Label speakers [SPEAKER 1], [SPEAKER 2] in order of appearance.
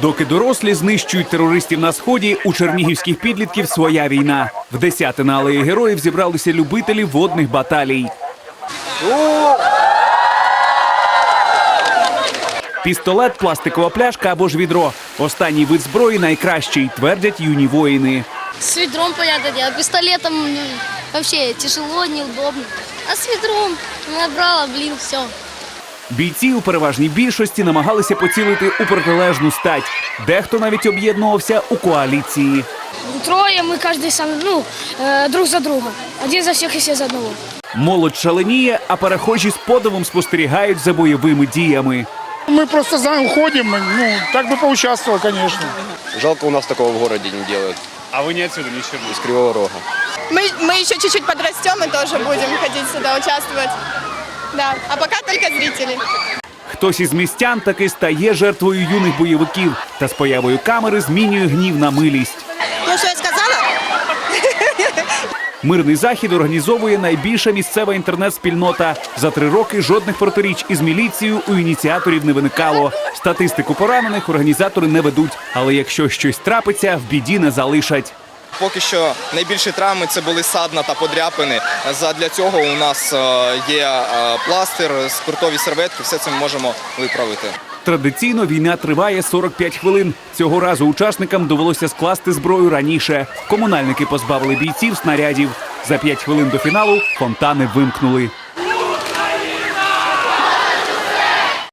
[SPEAKER 1] Доки дорослі знищують терористів на сході, у чернігівських підлітків своя війна. В десяти на алеї героїв зібралися любителі водних баталій. Пістолет, пластикова пляшка або ж відро. Останній вид зброї найкращий, твердять юні воїни.
[SPEAKER 2] С ведром, понятное дело. Пистолетом ну, вообще тяжело, неудобно. А с ведром набрала, блин, все.
[SPEAKER 1] Бійці у переважній більшості намагалися поцілити у протилежну стать. Дехто навіть об'єднувався у коаліції.
[SPEAKER 3] Трое мы каждый сам, ну, э, друг за друга. Один за всех и все за одного.
[SPEAKER 1] Молодь шаленіє, а перехожі з подивом спостерігають за бойовими діями.
[SPEAKER 4] Мы просто за уходим, ну, так бы поучаствовал, конечно.
[SPEAKER 5] Жалко, у нас такого в городе не делают.
[SPEAKER 6] А вы не отсюда, не из Чернигова?
[SPEAKER 5] Из Кривого Рога.
[SPEAKER 7] Мы, мы еще чуть-чуть подрастем и тоже будем ходить сюда, участвовать. Да, а пока только зрители.
[SPEAKER 1] Хтось із містян таки стає жертвою юних бойовиків та з появою камери змінює гнів на милість.
[SPEAKER 7] Ну, что я сказала?
[SPEAKER 1] Мирний захід організовує найбільша місцева інтернет-спільнота. За три роки жодних протиріч із міліцією у ініціаторів не виникало. Статистику поранених організатори не ведуть, але якщо щось трапиться, в біді не залишать.
[SPEAKER 8] Поки що найбільші травми це були садна та подряпини. Задля цього у нас е, є е, пластир, спиртові серветки, все це ми можемо виправити.
[SPEAKER 1] Традиційно війна триває 45 хвилин. Цього разу учасникам довелося скласти зброю раніше. Комунальники позбавили бійців снарядів. За 5 хвилин до фіналу фонтани вимкнули.